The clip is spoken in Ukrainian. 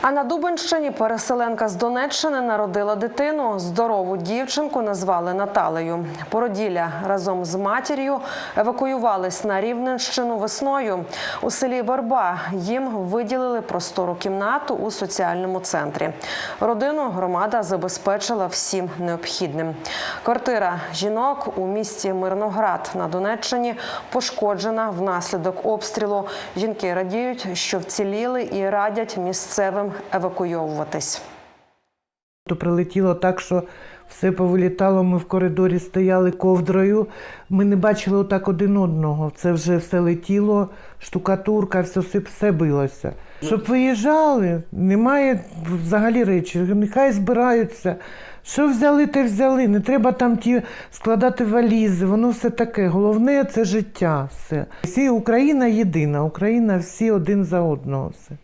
А на Дубенщині переселенка з Донеччини народила дитину. Здорову дівчинку назвали Наталею. Породілля разом з матір'ю евакуювались на Рівненщину весною. У селі Верба їм виділили простору кімнату у соціальному центрі. Родину громада забезпечила всім необхідним. Квартира жінок у місті Мирноград на Донеччині пошкоджена внаслідок обстрілу. Жінки радіють, що вціліли і радять місцевим евакуйовуватись. То прилетіло так, що все повилітало. Ми в коридорі стояли ковдрою. Ми не бачили отак один одного. Це вже все летіло, штукатурка, все, все, все билося. Щоб виїжджали, немає взагалі речі. Нехай збираються. Що взяли, те взяли. Не треба там ті складати валізи. Воно все таке. Головне це життя. Все. Всі Україна єдина. Україна всі один за одного. Все.